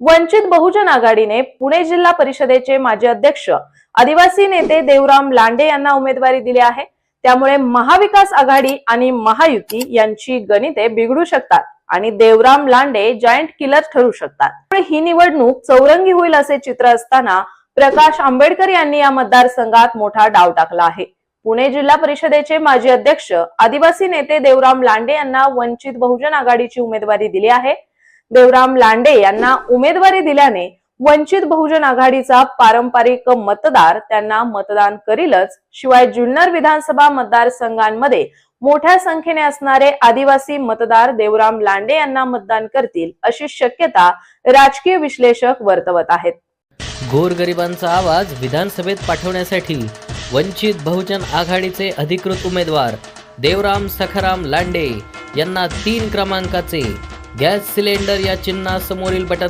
वंचित बहुजन आघाडीने पुणे जिल्हा परिषदेचे माजी अध्यक्ष आदिवासी नेते देवराम लांडे यांना उमेदवारी दिली आहे. त्यामुळे महाविकास आघाडी आणि महायुती यांची गणिते बिघडू शकतात आणि देवराम लांडे जायंट किलर ठरू शकतात. ही निवडणूक चौरंगी होईल असे चित्र असताना प्रकाश आंबेडकर यांनी या मतदारसंघात मोठा डाव टाकला आहे. पुणे जिल्हा परिषदेचे माजी अध्यक्ष आदिवासी नेते देवराम लांडे यांना वंचित बहुजन आघाडीची उमेदवारी दिली आहे. देवराम लांडे यांना उमेदवारी दिल्याने वंचित बहुजन आघाडीचा पारंपरिक मतदार त्यांना मतदान करीलच. शिवाय जुन्नर विधानसभा मतदारसंघांमध्ये मोठ्या संख्येने असणारे आदिवासी मतदार देवराम लांडे यांना मतदान करतील अशी शक्यता राजकीय विश्लेषक वर्तवत आहेत. गोरगरिबांचा आवाज विधानसभेत पाठवण्यासाठी वंचित बहुजन आघाडीचे अधिकृत उमेदवार देवराम सखाराम लांडे यांना तीन क्रमांकाचे गॅस सिलेंडर या चिन्हासमोरील बटन